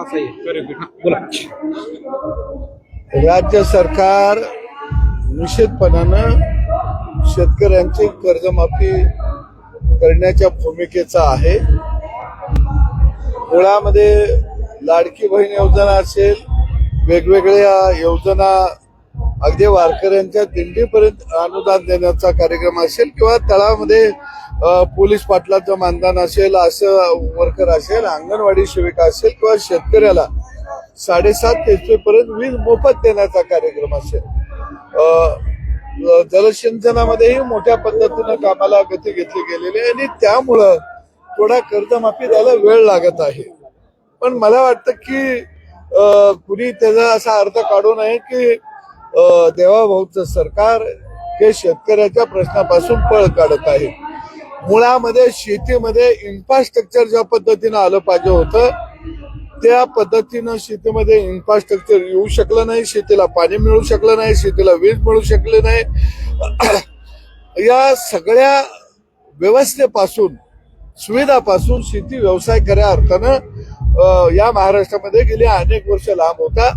असं आहे बोला. राज्य सरकार निश्चितपणानं शेतकऱ्यांची कर्जमाफी करण्याच्या भूमिकेचा आहे. मुळामध्ये लाडकी बहीण योजना असेल वेगवेगळ्या योजना अगदी वारकऱ्यांच्या दिंडीपर्यंत अनुदान देण्याचा कार्यक्रम असेल किंवा तळामध्ये पोलीस पाटलाचं मानधन असेल असं वर्कर असेल अंगणवाडी सेविका असेल किंवा शेतकऱ्याला साडेसात तेचपर्यंत वीज मोफत देण्याचा कार्यक्रम असेल. अ, जलसिंचनामध्येही मोठ्या पद्धतीनं कामाला गती घेतली गेलेली आहे आणि त्यामुळं थोडा कर्जमाफी द्यायला वेळ लागत आहे. पण मला वाटतं की अ, कुणी त्याचा असा अर्थ काढू नये की देवाभाऊचं सरकार हे शेतकऱ्याच्या प्रश्नापासून पळ काढत आहे. मुळामध्ये शेतीमध्ये इन्फ्रास्ट्रक्चर ज्या पद्धतीनं आलं पाहिजे होतं त्या पद्धतीनं शेतीमध्ये इन्फ्रास्ट्रक्चर येऊ शकलं नाही शेतीला पाणी मिळू शकलं नाही शेतीला वीज मिळू शकली नाही. या सगळ्या व्यवस्थेपासून सुविधापासून शेती व्यवसाय खऱ्या अर्थानं या महाराष्ट्रामध्ये गेली अनेक वर्ष लांब होता.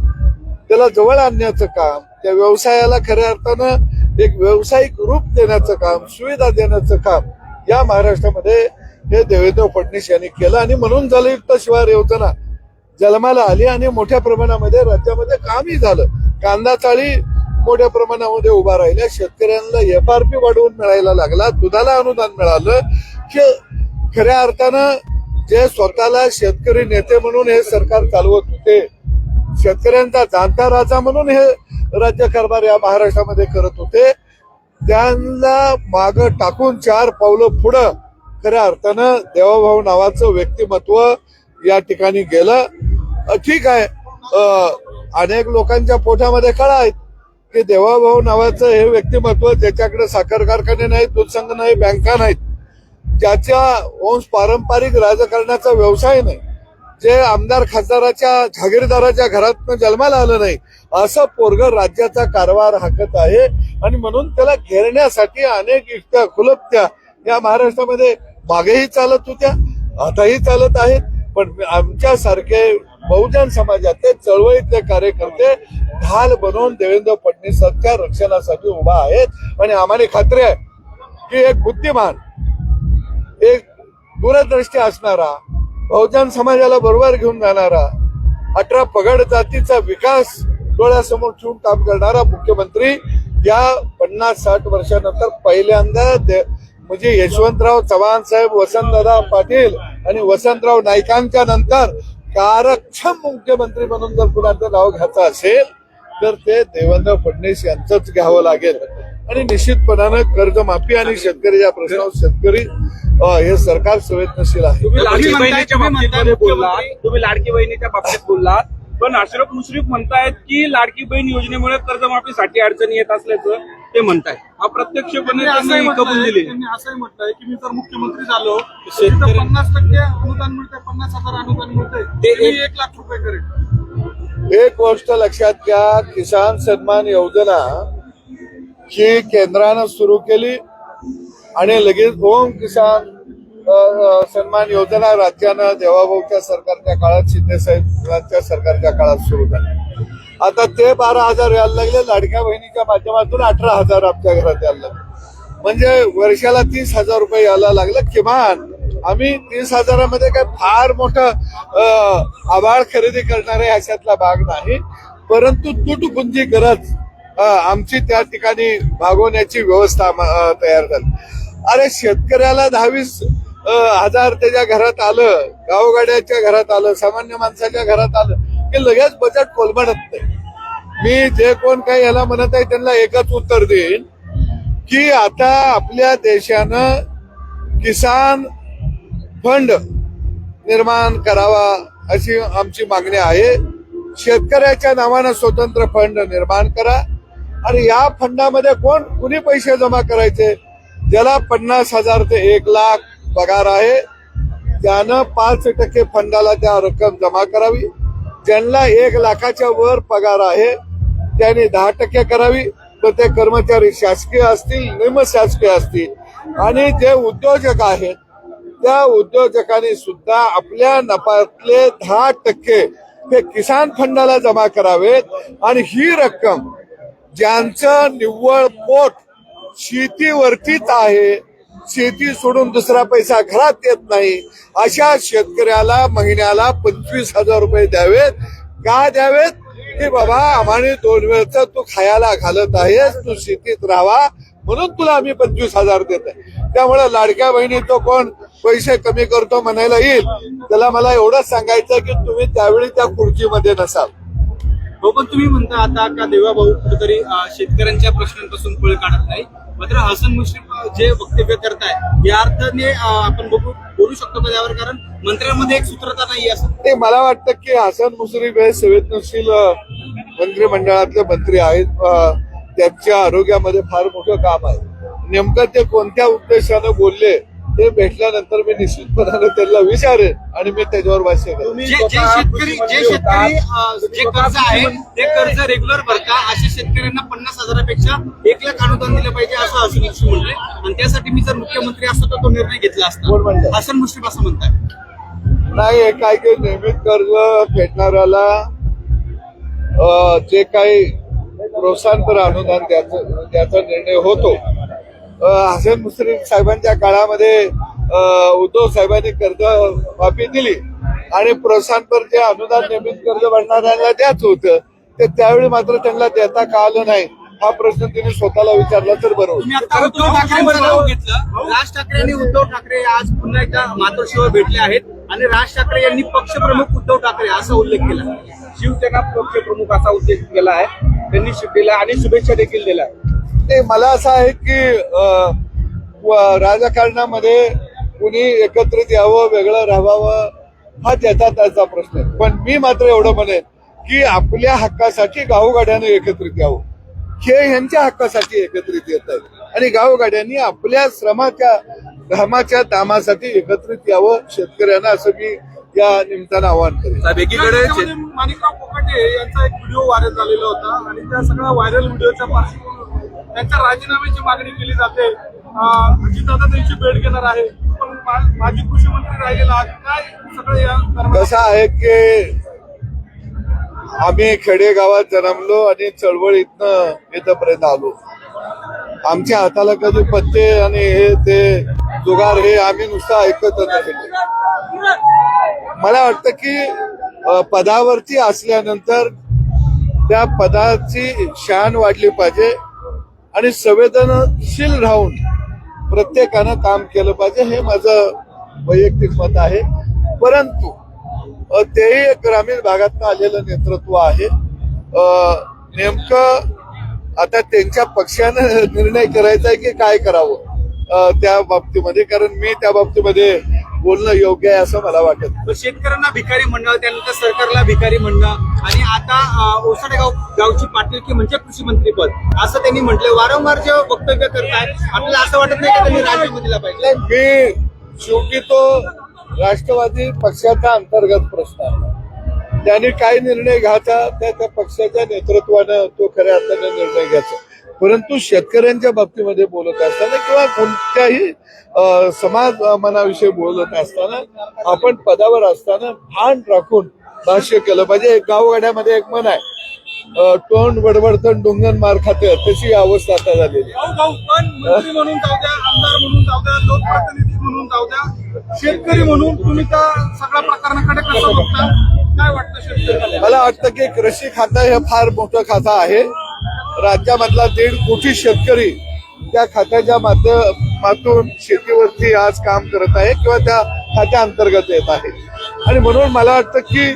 त्याला जवळ आणण्याचं काम त्या व्यवसायाला खऱ्या अर्थानं एक व्यावसायिक रूप देण्याचं काम सुविधा देण्याचं काम या महाराष्ट्रामध्ये हे देवेंद्र फडणवीस यांनी केलं आणि म्हणून जलयुक्त शिवार योजना जन्माला आली आणि मोठ्या प्रमाणामध्ये राज्यामध्ये कामही झालं. कांदा चाळी मोठ्या प्रमाणामध्ये उभा राहिल्या. शेतकऱ्यांना एफ आर पी वाढवून मिळायला लागला. दुधाला अनुदान मिळालं. की खऱ्या अर्थानं जे स्वतःला शेतकरी नेते म्हणून हे सरकार चालवत होते शेतकऱ्यांचा जाणता राजा म्हणून हे राज्य कारभार या महाराष्ट्रामध्ये करत होते. त्यांना माग टाकून चार पावलं पुढं खऱ्या अर्थानं देवाभाऊ नावाचं व्यक्तिमत्व या ठिकाणी गेलं. ठीक आहे. अनेक लोकांच्या पोटामध्ये कळा आहेत की देवाभाऊ नावाचं हे व्यक्तिमत्व ज्याच्याकडे साखर कारखाने नाहीत दूध संघ नाही बँका नाहीत ज्याच्या वंश पारंपरिक राजकारणाचा व्यवसाय नाही जे आमदार खासदाराच्या जागीरदाराच्या घरातनं जन्माला आलं नाही असं पोरग राज्याचा कारभार हाकत आहे. आणि म्हणून त्याला घेरण्यासाठी अनेक इष्ट्या खुलपत्या या महाराष्ट्रामध्ये मागेही चालत होत्या आताही चालत आहेत. पण आमच्या सारखे बहुजन समाजातले चळवळीतले कार्यकर्ते ढाल बनवून देवेंद्र फडणवीसांच्या रक्षणासाठी उभा आहेत. आणि आम्हाला खात्री आहे की एक बुद्धिमान एक दूरदृष्टी असणारा बहुजन समाजाला बरोबर घेऊन जाणारा अठरा पगड जातीचा विकास डोळ्यासमोर ठेवून काम करणारा मुख्यमंत्री या पन्नास साठ वर्षानंतर पहिल्यांदा म्हणजे यशवंतराव चव्हाण साहेब वसंतदादा पाटील आणि वसंतराव नाईकांच्या नंतर कार्यक्षम मुख्यमंत्री म्हणून जर कुणाचं नाव घ्यायचं असेल तर ते देवेंद्र फडणवीस यांचंच घ्यावं लागेल. आणि निश्चितपणानं कर्जमाफी आणि शेतकऱ्याच्या प्रश्नावर शेतकरी हे सरकार संवेदनशील आहे. तुम्ही लाडकी बहिणीच्या तुम्ही बाबतीत बोललात पण अशरफ मुश्रीफ म्हणतायत की लाडकी बहीण योजनेमुळे कर्जमाफीसाठी अडचणी येत असल्याचं ते म्हणताय हा प्रत्यक्षपणे त्यांनी कबूल दिली त्यांनी असंही म्हटलंय की मी जर मुख्यमंत्री झालो तर तिथं पन्नास टक्के अनुदान मिळते पन्नास हजार अनुदान मिळते ते मी एक- एक लाख रुपये करेन एक गोष्ट लक्षात घ्या किसान सन्मान योजना ही केंद्रानं सुरू केली आणि लगेच होम किसान सन्मान योजना राज्यानं देवाभाऊच्या सरकारच्या काळात शिंदे साहेबांच्या सरकारच्या काळात सुरू झाली. आता ते बारा हजार यायला लागले लाडक्या बहिणीच्या माध्यमातून अठरा हजार आमच्या घरात यायला लागले. म्हणजे वर्षाला तीस हजार रुपये यायला लागलं किमान आम्ही तीस हजारामध्ये काय फार मोठं आभाळ खरेदी करणारे ह्याच्यातला भाग नाही. परंतु तुटपुंजी गरज आमची त्या ठिकाणी भागवण्याची व्यवस्था तयार झाली. अरे शेतकऱ्याला दहावीस हजार त्याच्या घरात आलं गावगाड्याच्या घरात आलं सामान्य माणसाच्या घरात आलं की लगेच बजेट कोलमडत नाही. मी जे कोण काही याला म्हणत आहे त्यांना एकच उत्तर देईन की आता आपल्या देशानं किसान फंड निर्माण करावा अशी आमची मागणी आहे. शेतकऱ्याच्या नावानं स्वतंत्र फंड निर्माण करा. आणि या फंडामध्ये कोण कुणी पैसे जमा करायचे? ज्याला पन्नास हजार ते एक लाख पगार आहे. त्यानं पाच टक्के फंडाला त्या रक्कम जमा करावी. ज्यांना एक लाखाच्या वर पगार आहे त्यांनी दहा टक्के करावी. तर ते कर्मचारी शासकीय असतील निमशासकीय असतील. आणि जे उद्योजक आहेत त्या उद्योजकांनी सुद्धा आपल्या नफातले दहा टक्के ते किसान फंडाला जमा करावेत. आणि ही रक्कम ज्यांचं निव्वळ पोट शेतीवरतीच आहे शेती सोडून दुसरा पैसा घरात येत नाही. अशा शेतकऱ्याला महिन्याला पंचवीस हजार रुपये द्यावेत. का द्यावेत? की बाबा आम्हाला दोन वेळचं तू खायला घालत आहेस तू शेतीत राहावा म्हणून तुला आम्ही पंचवीस हजार देत आहे त्यामुळे लाडक्या बहिणी तो कोण पैसे कमी करतो म्हणायला येईल. त्याला मला एवढंच सांगायचं की तुम्ही त्यावेळी त्या खुर्चीमध्ये नसाल. हो पण तुम्ही म्हणता आता का देवा भाऊ कुठेतरी शेतकऱ्यांच्या प्रश्नांपासून पळ काढत नाही. मात्र हसन मुश्रीफ जे वक्तव्य करताय या अर्थाने आपण बघू बोलू शकतो का त्यावर? कारण मंत्र्यांमध्ये एक सूत्रता नाही असं. ते मला वाटतं की हसन मुश्रीफ हे संवेदनशील मंत्रिमंडळातले मंत्री आहेत. त्यांच्या आरोग्यामध्ये फार मोठं काम आहे. नेमकं ते कोणत्या उद्देशानं बोलले ते भेटल्यानंतर मी निश्चितपणाने त्यांना विचारेन आणि मी त्याच्यावर भाष्य करेन. जे जे शेतकरी जे शेतकरी अं, जे कर्ज आहे ते कर्ज रेग्युलर भरता. अशा शेतकऱ्यांना पन्नास हजारापेक्षा एक लाख अनुदान दिलं पाहिजे असं हसन मुश्रीफ म्हणले आणि त्यासाठी मी जर मुख्यमंत्री असतो तर तो निर्णय घेतला कोण म्हणलं? असता हसन मुश्रीफ असं म्हणताय नाही हे काय काही नियमित कर्ज फेडणाऱ्याला अ, जे काही प्रोत्साहनपर अनुदान द्यायचं त्याचा निर्णय होतो. हसन मुश्रीफ साहेबांच्या काळामध्ये उद्धव साहेबांनी कर्ज माफी दिली. आणि प्रोत्साहनपर जे अनुदान नियमित कर्ज भरणाऱ्यांना द्यायचं होतं ते त्यावेळी मात्र त्यांना देता का आलं नाही हा प्रश्न तिने स्वतःला विचारला तर बरोबर. उद्धव घेतलं. राज ठाकरे आणि उद्धव ठाकरे आज पुन्हा एकदा मातोश्रीवर भेटले आहेत. आणि राज ठाकरे यांनी पक्षप्रमुख उद्धव ठाकरे असा उल्लेख केला. शिवसेना पक्षप्रमुख असा उल्लेख केला आहे. त्यांनी दिला आणि शुभेच्छा देखील दिल्या. ते मला असं आहे की राजकारणामध्ये कुणी एकत्रित यावं वेगळं राहावं हा त्याचा त्याचा प्रश्न आहे. पण मी मात्र एवढं म्हणेन की आपल्या हक्कासाठी गावगाड्यानं एकत्रित यावं. हे ह्यांच्या हक्कासाठी एकत्रित येत आहेत. आणि गावगाड्यांनी आपल्या श्रमाच्या घामाच्या दामासाठी एकत्रित यावं शेतकऱ्यांना असं मी या निमित्तानं आवाहन करेन. एकीकडे माणिकराव कोकाटे यांचा एक व्हिडिओ व्हायरल झालेला होता आणि त्या सगळ्या व्हायरल व्हिडिओच्या पार्श्वभूमीवर त्यांच्या राजीनाम्याची मागणी केली जाते. अजितदादा त्यांची भेट घेणार आहे. पण माजी कृषी मंत्री राहिलेला काय सगळं या कसं आहे की आम्ही खेडेगावात जन्मलो आणि चळवळीतनं इथपर्यंत आलो. आमच्या हाताला कधी पत्ते आणि हे ते जुगार हे आम्ही नुसतं ऐकत नाही मला वाटतं की पदावरती असल्यानंतर त्या पदाची शान वाढली पाहिजे. आणि संवेदनशील राहून प्रत्येकानं काम केलं पाहिजे हे माझं वैयक्तिक मत आहे. परंतु तेही एक ग्रामीण भागातनं आलेलं नेतृत्व आहे. नेमकं आता त्यांच्या पक्षानं निर्णय करायचा आहे की काय करावं त्या बाबतीमध्ये? कारण मी त्या बाबतीमध्ये बोलणं योग्य आहे असं मला वाटत. शेतकऱ्यांना भिकारी म्हणणं त्यानंतर सरकारला भिकारी म्हणणं आणि आता अं, ओसाडे गाव गावची पाटीलकी म्हणजे कृषी मंत्री पद. असं त्यांनी म्हटलं. वारंवार जे वक्तव्य करतात आपल्याला असं वाटत नाही की त्यांनी राजीनामा दिला पाहिजे. मी शेवटी तो राष्ट्रवादी पक्षाचा अंतर्गत प्रश्न आहे. त्यांनी काय निर्णय घ्यायचा त्या त्या पक्षाच्या नेतृत्वानं तो खऱ्या अर्थाने निर्णय घ्यायचा. परंतु शेतकऱ्यांच्या बाबतीमध्ये बोलत असताना किंवा कोणत्याही समाज मनाविषयी बोलत असताना आपण पदावर असताना भान राखून भाष्य केलं. पाहिजे एक गावगाड्यामध्ये एक मन आहे. तोंड बडबडतं डोंगण मार खातं. तशी अवस्था आता झालेली म्हणून आमदार म्हणून लोकप्रतिनिधी म्हणून शेतकरी म्हणून तुम्ही त्या सगळ्या प्रकरणाकडे कसं बघता? काय वाटतं मला वाटतं की कृषी खातं हे फार मोठं खातं आहे. राज्यामधला दीड कोटी शेतकरी त्या खात्याच्या माध्यमातून शेतीवरती आज काम करत आहे किंवा त्या खात्या अंतर्गत येत आहे. आणि म्हणून मला वाटतं की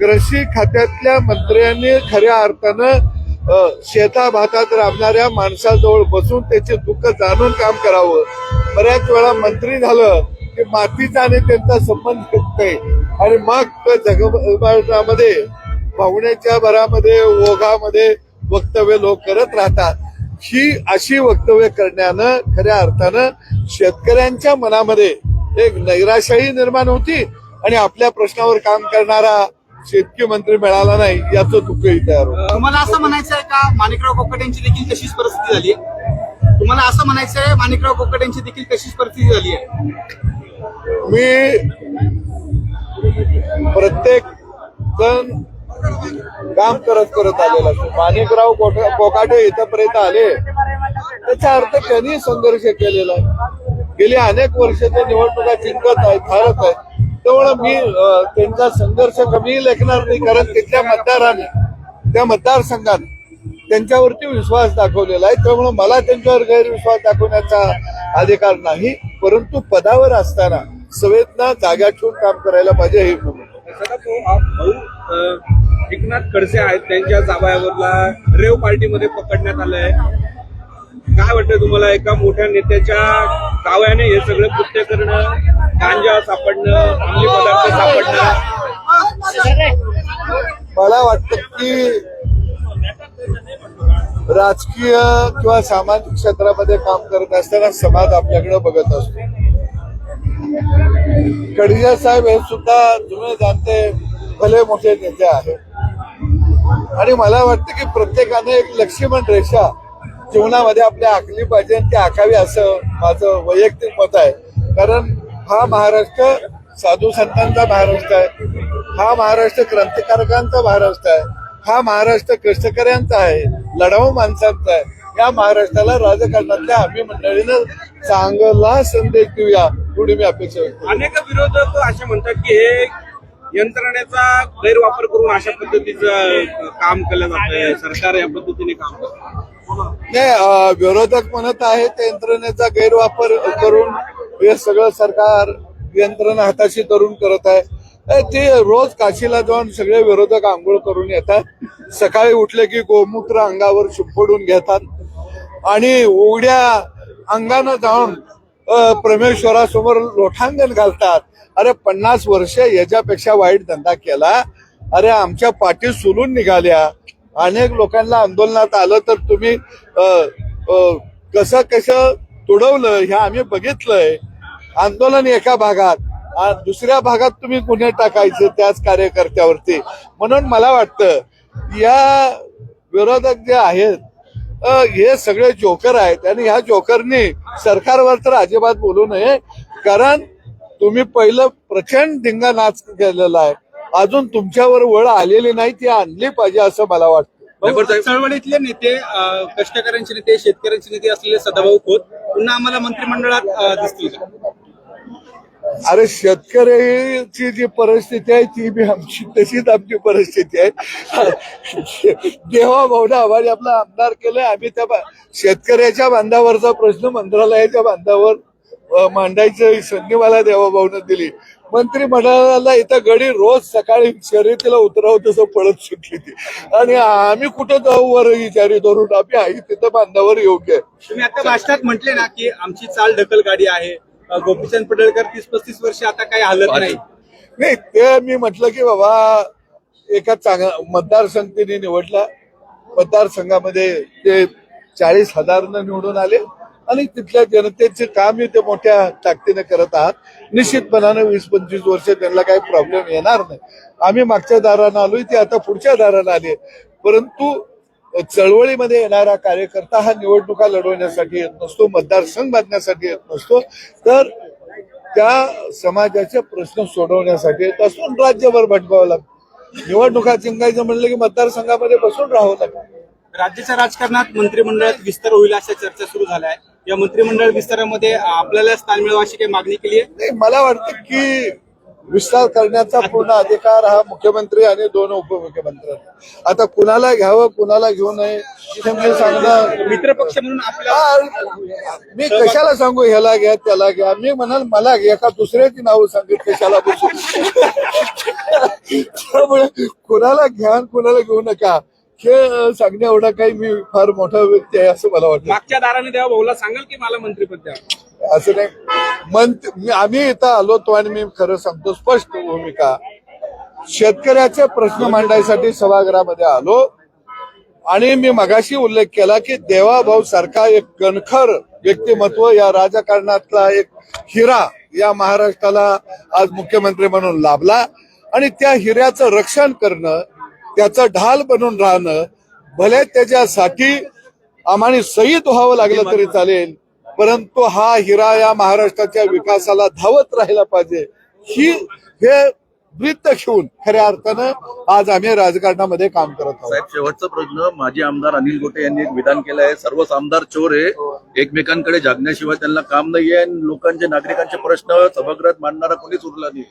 कृषी खात्यातल्या मंत्र्यांनी खऱ्या अर्थानं शेता भातात राबणाऱ्या माणसाजवळ बसून त्याचे दुःख जाणून काम करावं. बऱ्याच वेळा मंत्री झालं की मातीचा आणि त्यांचा संबंध नाही आणि मग जगभरामध्ये पाहुण्याच्या भरामध्ये ओघामध्ये वक्तव्य लोक करत राहतात. ही अशी वक्तव्य करण्यानं खऱ्या अर्थानं शेतकऱ्यांच्या मनामध्ये एक नैराशाही निर्माण होती. आणि आपल्या प्रश्नावर काम करणारा शेतकी मंत्री मिळाला नाही याचं दुःखही तयार होतं तुम्हाला असं म्हणायचं आहे का? माणिकराव कोकट यांची देखील तशीच परिस्थिती झाली आहे. तुम्हाला असं म्हणायचं आहे माणिकराव कोकट यांची देखील तशीच परिस्थिती झाली आहे. मी प्रत्येक जण काम करत करत आलेला माणिकराव कोकाटे इथपर्यंत आले. त्याचा अर्थ त्यांनी संघर्ष केलेला आहे. गेली अनेक वर्ष ते निवडणुका जिंकत आहेत हारत आहेत. त्यामुळे मी त्यांचा संघर्ष कमी लेखणार नाही कारण तिथल्या मतदाराने त्या मतदारसंघात त्यांच्यावरती विश्वास दाखवलेला आहे. त्यामुळे मला त्यांच्यावर गैरविश्वास दाखवण्याचा अधिकार नाही परंतु पदावर असताना सवेतना जागा ठेवून काम करायला पाहिजे हे म्हणून भाऊ एकनाथ खडसे आहेत त्यांच्या जावयावरला रेव पार्टीमध्ये पकडण्यात आलंय. काय वाटतं तुम्हाला एका मोठ्या नेत्याच्या काव्याने हे सगळं कृत्य करणं गांजा सापडणं अंमली पदार्थ सापडणं? मला वाटतं की राजकीय किंवा सामाजिक क्षेत्रामध्ये काम करत असताना समाज आपल्याकडे बघत असतो. कडिया साहेब हे सुद्धा जुने जाणते भले मोठे नेते आहेत. आणि मला वाटतं की प्रत्येकाने एक लक्ष्मण रेषा जीवनामध्ये आपल्या आखली पाहिजे आणि ती आखावी असं माझं वैयक्तिक मत आहे. कारण हा महाराष्ट्र साधू संतांचा महाराष्ट्र आहे. हा महाराष्ट्र क्रांतिकारकांचा महाराष्ट्र आहे. हा महाराष्ट्र कष्टकऱ्यांचा आहे. लढाऊ माणसांचा आहे. या महाराष्ट्राला राजकारणातल्या आम्ही मंडळीनं चांगला संदेश देऊया एवढी मी अपेक्षा अनेक विरोधक असे म्हणतात की हे यंत्रणेचा गैरवापर करून अशा पद्धतीचं काम केलं जात सरकार या पद्धतीने काम करत नाही विरोधक म्हणत आहे यंत्रणेचा गैरवापर करून हे सगळं सरकार यंत्रणा हाताशी धरून करत आहे. ते रोज काशीला जाऊन सगळे विरोधक आंघोळ करून येतात. सकाळी उठले की गोमूत्र अंगावर शिंपडून घेतात. आणि उघड्या अंगानं जाऊन प्रमेश्वरासमोर परमेश्वरासमोर लोठांगण घालतात. अरे पन्नास वर्ष याच्यापेक्षा वाईट धंदा केला. अरे आमच्या पाठी सोलून निघाल्या. अनेक लोकांना आंदोलनात आलं तर तुम्ही कसं कसं तुडवलं हे आम्ही बघितलंय. आंदोलन एका भागात दुसऱ्या भागात तुम्ही गुन्हे टाकायचे त्याच कार्यकर्त्यावरती. म्हणून मला वाटतं या विरोधक जे आहेत हे सगळे जोकर आहेत आणि ह्या जोकरनी सरकारवर तर अजिबात बोलू नये. कारण तुम्ही पहिलं प्रचंड धिंगा नाच केलेला आहे. अजून तुमच्यावर वळ आलेली नाही ती आणली पाहिजे असं मला वाटतं. चळवळीतले नेते कष्टकऱ्यांचे नेते शेतकऱ्यांचे नेते असलेले सदाभाऊ खोत पुन्हा आम्हाला मंत्रिमंडळात दिसतील का? अरे शेतकऱ्याची जी परिस्थिती आहे ती बी आमची तशीच आमची परिस्थिती आहे. देवा भाऊने आम्हाला आपला आमदार केलंय. आम्ही त्या शेतकऱ्याच्या बांधावरचा प्रश्न मंत्रालयाच्या बांधावर मांडायची संधी मला देवा भाऊने दिली. मंत्रिमंडळाला इथं गडी रोज सकाळी शर्यतीला उतरावं तसं पळत सुटली ती. आणि आम्ही कुठं जाऊ वर विचारी धरून? आम्ही आई तिथं बांधावर योग्य आहे. तुम्ही आता भाषणात म्हटले ना की आमची चाल ढकल गाडी आहे. गोपीचंद पडळकर तीस पस्तीस वर्ष आता काही हालत नाही. नाही ते मी म्हटलं की बाबा एका चांगल्या मतदारसंघाने निवडला. मतदारसंघामध्ये ते चाळीस हजारनं निवडून आले. आणि तिथल्या जनतेचे काम हे ते मोठ्या ताकदीने करत आहात. निश्चितपणाने वीस पंचवीस वर्ष त्यांना काही प्रॉब्लेम येणार नाही. आम्ही मागच्या दारानं आलोय ते आता पुढच्या दारानं आले. परंतु चळवळीमध्ये येणारा कार्यकर्ता हा निवडणुका लढवण्यासाठी येत नसतो मतदारसंघ बांधण्यासाठी येत नसतो. तर त्या समाजाचे प्रश्न सोडवण्यासाठी येत असून राज्यभर भटकावं लागतं. निवडणुका जिंकायचं म्हणलं की मतदारसंघामध्ये बसून राहावं लागतं. राज्याच्या राजकारणात मंत्रिमंडळात विस्तार होईल अशा चर्चा सुरू झाल्या आहेत. या मंत्रिमंडळ विस्तारामध्ये आपल्याला स्थान मिळावं अशी काही मागणी केली आहे? नाही मला वाटतं की विस्तार करण्याचा पूर्ण अधिकार हा मुख्यमंत्री आणि दोन उपमुख्यमंत्र्यांना आता कुणाला घ्यावं कुणाला घेऊ नये मी सांगणं मित्रपक्ष म्हणून आपल्या हा, मी कशाला सांगू ह्याला घ्या त्याला घ्या. मी म्हणाल मला घ्या का दुसऱ्याची नावं सांगित कशाला त्यामुळे कुणाला घ्या कुणाला घेऊ नका. हे अं, सांगण्या एवढा काही मी फार मोठा व्यक्ती आहे असं मला वाटतं. मागच्या दाराने देवा भाऊला सांगाल की मला मंत्रिपद द्या? असं नाही. मंत मी- आम्ही इथं आलो तो आणि मी खरं सांगतो स्पष्ट भूमिका. शेतकऱ्याचे प्रश्न मांडायसाठी सभागृहामध्ये आलो आणि मी मगाशी उल्लेख केला की देवाभाऊ सारखा एक कणखर व्यक्तिमत्व या राजकारणातला एक हिरा या महाराष्ट्राला आज मुख्यमंत्री म्हणून लाभला आणि त्या हिऱ्याचं रक्षण करणं त्याचा ढाल बनून राहणं भले त्याच्यासाठी आम्हाला शहीद व्हावं लागलं तरी चालेल परंतु हा हिरा या महाराष्ट्राच्या विकासाला धावत राहिला पाहिजे. ही हे वृत्त घेऊन खऱ्या अर्थानं आज आम्ही राजकारणामध्ये काम करत आहोत. साहेब शेवटचा प्रश्न माजी आमदार अनिल गोटे यांनी एक विधान केलं आहे. सर्वच आमदार चोर आहे. एकमेकांकडे जागण्याशिवाय त्यांना काम नाहीये आणि लोकांचे नागरिकांचे प्रश्न सभागृहात मांडणारा कोणीच उरला नाही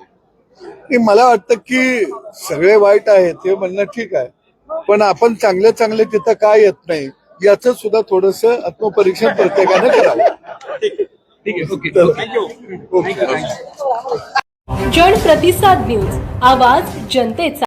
मला वाटतं की सगळे वाईट आहेत हे म्हणणं ठीक आहे. पण आपण चांगले चांगले तिथं काय येत नाही याचं सुद्धा थोडस आत्मपरीक्षण प्रत्येकानं करावं. ठीक आहे. ओके. थँक्यू जन प्रतिसाद न्यूज आवाज जनतेचा.